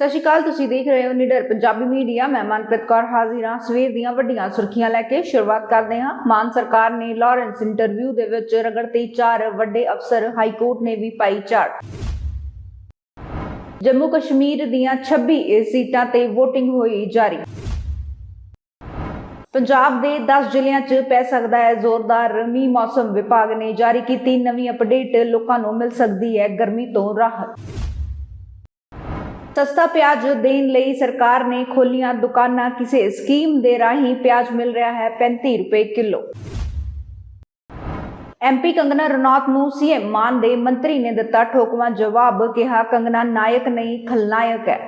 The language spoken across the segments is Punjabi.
ਸਤਿ ਸ਼੍ਰੀ ਅਕਾਲ, ਤੁਸੀਂ ਦੇਖ ਰਹੇ ਹੋ ਨਿਡਰ ਪੰਜਾਬੀ ਮੀਡੀਆ। ਮੈਂ ਮਨਪ੍ਰੀਤ ਕੌਰ ਹਾਜ਼ਰ ਹਾਂ। ਸਵੇਰ ਦੀਆਂ ਵੱਡੀਆਂ ਸੁਰਖੀਆਂ ਲੈ ਕੇ ਸ਼ੁਰੂਆਤ ਕਰਦੇ ਹਾਂ। ਮਾਨ ਸਰਕਾਰ ਨੇ ਲਾਰੈਂਸ ਇੰਟਰਵਿਊ ਦੇ ਵਿੱਚ ਰਗੜਤੀ ਚਾਰ ਵੱਡੇ ਅਫਸਰ ਹਾਈ ਕੋਰਟ ਨੇ ਵੀ ਪਾਈ ਝਾੜ ਜੰਮੂ ਕਸ਼ਮੀਰ ਦੀਆਂ 26 ਸੀਟਾਂ ਤੇ VOTING ਹੋਈ ਜਾਰੀ। ਪੰਜਾਬ ਦੇ 10 ਜ਼ਿਲ੍ਹਿਆਂ 'ਚ ਪੈ ਸਕਦਾ ਹੈ ਜ਼ੋਰਦਾਰ ਮੀਂਹ। ਮੌਸਮ ਵਿਭਾਗ ਨੇ ਜਾਰੀ ਕੀਤੀ ਨਵੀਂ ਅਪਡੇਟ। ਲੋਕਾਂ ਨੂੰ ਮਿਲ ਸਕਦੀ ਹੈ ਗਰਮੀ ਤੋਂ ਰਾਹਤ। ਸਸਤਾ ਪਿਆਜ਼ ਦੇਣ ਲਈ ਸਰਕਾਰ ਨੇ ਖੋਲੀਆਂ ਦੁਕਾਨਾਂ। ਕਿਸੇ ਸਕੀਮ ਦੇ ਰਾਹੀਂ ਪਿਆਜ਼ ਮਿਲ ਰਿਹਾ ਹੈ 35 ਰੁਪਏ ਕਿਲੋ। ਐਮਪੀ ਕੰਗਨਾ ਰਣੌਤ ਨੂੰ ਸੀਐਮ ਮਾਨ ਦੇ ਮੰਤਰੀ ਨੇ ਦਿੱਤਾ ਠੋਕਵਾਂ ਜਵਾਬ, ਕਿਹਾ ਕੰਗਨਾ ਨਾਇਕ ਨਹੀਂ, ਖਲਨਾਇਕ ਹੈ।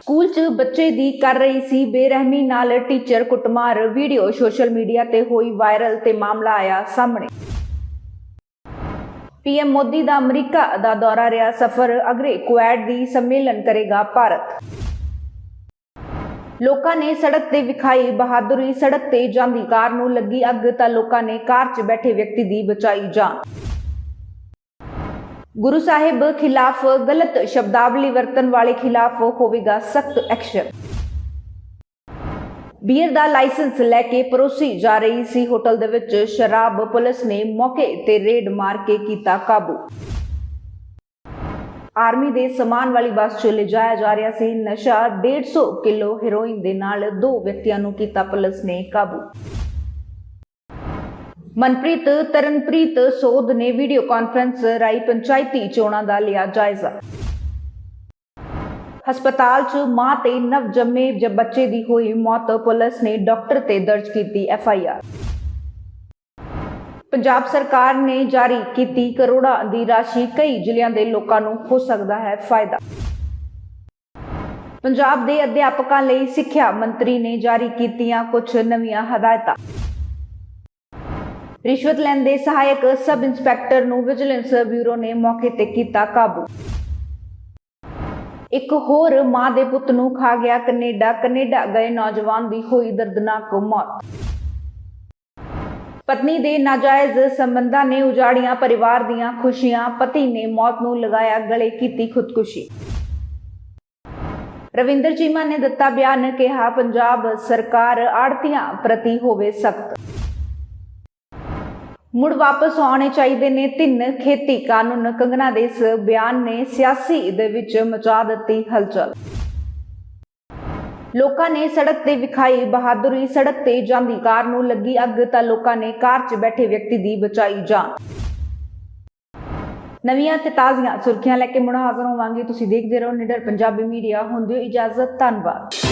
ਸਕੂਲ 'ਚ ਬੱਚੇ ਦੀ ਕਰ ਰਹੀ ਸੀ ਬੇਰਹਿਮੀ ਨਾਲ ਟੀਚਰ ਕੁੱਟਮਾਰ, ਵੀਡੀਓ ਸੋਸ਼ਲ ਮੀਡੀਆ ਤੇ ਹੋਈ ਵਾਇਰਲ ਤੇ ਮਾਮਲਾ ਆਇਆ ਸਾਹਮਣੇ। ਪੀਐਮ ਮੋਦੀ ਦਾ ਅਮਰੀਕਾ ਦਾ ਦੌਰਾ ਰਿਹਾ ਸਫਰ, ਅਗਰੇ ਕੁਐਡ ਦੀ ਸੰਮੇਲਨ ਕਰੇਗਾ ਭਾਰਤ। ਲੋਕਾਂ ਨੇ ਸੜਕ ਤੇ ਵਿਖਾਈ ਬਹਾਦੁਰੀ, ਸੜਕ ਤੇ ਜਾਂਦੀ ਕਾਰ ਨੂੰ ਲੱਗੀ ਅੱਗ ਤਾਂ ਲੋਕਾਂ ਨੇ ਕਾਰ 'ਚ ਬੈਠੇ ਵਿਅਕਤੀ ਦੀ ਬਚਾਈ ਜਾਨ। ਗੁਰੂ ਸਾਹਿਬ ਖਿਲਾਫ ਗਲਤ ਸ਼ਬਦਾਵਲੀ ਵਰਤਣ ਵਾਲੇ ਖਿਲਾਫ ਹੋਵੇਗਾ ਸਖਤ ਐਕਸ਼ਨ। ਬੀਅਰ ਦਾ ਲਾਇਸੈਂਸ ਲੈ ਕੇ ਪਰੋਸੀ ਜਾ ਰਹੀ ਸੀ ਹੋਟਲ ਦੇ ਵਿੱਚ, ਸ਼ਰਾਬ ਪੁਲਿਸ ਨੇ ਮੌਕੇ ਤੇ ਰੇਡ ਮਾਰ ਕੇ ਕੀਤਾ ਕਾਬੂ। ਆਰਮੀ ਦੇ ਸਮਾਨ ਵਾਲੀ ਬੱਸ 'ਚ ਲਿਜਾਇਆ ਜਾ ਰਿਹਾ ਸੀ ਨਸ਼ਾ। 150 ਕਿਲੋ ਹੈਰੋਇਨ ਦੇ ਨਾਲ ਦੋ ਵਿਅਕਤੀਆਂ ਨੂੰ ਕੀਤਾ ਪੁਲਿਸ ਨੇ ਕਾਬੂ। ਮਨਪ੍ਰੀਤ, ਤਰਨਪ੍ਰੀਤ ਸੋਧ ਨੇ ਵੀਡੀਓ ਕਾਨਫਰੰਸ ਰਾਹੀਂ ਪੰਚਾਇਤੀ ਚੋਣਾਂ ਦਾ ਲਿਆ ਜਾਇਜ਼ਾ। ਹਸਪਤਾਲ 'ਚ ਮਾਂ ਤੇ ਨਵ ਜੰਮੇ ਬੱਚੇ ਦੀ ਹੋਈ ਮੌਤ, ਪੁਲਿਸ ਨੇ ਡਾਕਟਰ ਤੇ ਦਰਜ ਕੀਤੀ ਐਫ ਆਈ ਆਰ। ਪੰਜਾਬ ਸਰਕਾਰ ਨੇ ਜਾਰੀ ਕੀਤੀ ਕਰੋੜਾਂ ਦੀ ਰਾਸ਼ੀ, ਕਈ ਜ਼ਿਲ੍ਹਿਆਂ ਦੇ ਲੋਕਾਂ ਨੂੰ ਹੋ ਸਕਦਾ ਹੈ ਫਾਇਦਾ। ਪੰਜਾਬ ਦੇ ਅਧਿਆਪਕਾਂ ਲਈ ਸਿੱਖਿਆ ਮੰਤਰੀ ਨੇ ਜਾਰੀ ਕੀਤੀਆਂ ਕੁਝ ਨਵੀਆਂ ਹਦਾਇਤਾਂ। ਰਿਸ਼ਵਤ ਲੈਂਦੇ ਸਹਾਇਕ ਸਬ ਇੰਸਪੈਕਟਰ ਨੂੰ ਵਿਜੀਲੈਂਸ ਬਿਊਰੋ ਨੇ ਮੌਕੇ ਤੇ ਕੀਤਾ ਕਾਬੂ। ਇੱਕ ਹੋਰ ਮਾਂ ਦੇ ਪੁੱਤ ਨੂੰ ਖਾ ਗਿਆ ਕੈਨੇਡਾ। ਕੈਨੇਡਾ ਗਏ ਨੌਜਵਾਨ ਦੀ ਹੋਈ ਦਰਦਨਾਕ ਮੌਤ। ਪਤਨੀ ਦੇ ਨਾਜਾਇਜ਼ ਸੰਬੰਧਾਂ ਨੇ ਉਜਾੜੀਆਂ ਪਰਿਵਾਰ ਦੀਆਂ ਖੁਸ਼ੀਆਂ। ਪਤੀ ਨੇ ਮੌਤ ਨੂੰ ਲਗਾਇਆ ਗਲੇ ਕੀਤੀ ਖੁਦਕੁਸ਼ੀ। ਰਵਿੰਦਰ ਚੀਮਾ ਨੇ ਦਿੱਤਾ ਬਿਆਨ, ਕਿਹਾ, ਪੰਜਾਬ ਸਰਕਾਰ ਆੜਤੀਆਂ ਪ੍ਰਤੀ ਹੋਵੇ ਸਖਤ। ਮੁੜ ਵਾਪਸ ਆਉਣੇ ਚਾਹੀਦੇ ਨੇ। ਤਿੰਨ ਖੇਤੀ ਕਾਨੂੰਨ ਕੰਗਨਾ ਦੇ ਇਸ ਬਿਆਨ ਨੇ ਸਿਆਸੀ ਦੇ ਵਿੱਚ ਮਚਾ ਦਿੱਤੀ ਹਲਚਲ। ਲੋਕਾਂ ਨੇ ਸੜਕ ਤੇ ਵਿਖਾਈ ਬਹਾਦੁਰੀ। ਸੜਕ ਤੇ ਜਾਂਦੀ ਕਾਰ ਨੂੰ ਲੱਗੀ ਅੱਗ ਤਾਂ ਲੋਕਾਂ ਨੇ ਕਾਰ 'ਚ ਬੈਠੇ ਵਿਅਕਤੀ ਦੀ ਬਚਾਈ ਜਾਨ। ਨਵੀਆਂ ਤੇ ਤਾਜ਼ੀਆਂ ਸੁਰਖੀਆਂ ਲੈ ਕੇ ਮੁੜ ਹਾਜ਼ਰ ਹੋਵਾਂਗੇ। ਤੁਸੀਂ ਦੇਖਦੇ ਰਹੋ ਨਿਡਰ ਪੰਜਾਬੀ ਮੀਡੀਆ। ਹੁੰਦੇ ਇਜਾਜ਼ਤ। ਧੰਨਵਾਦ।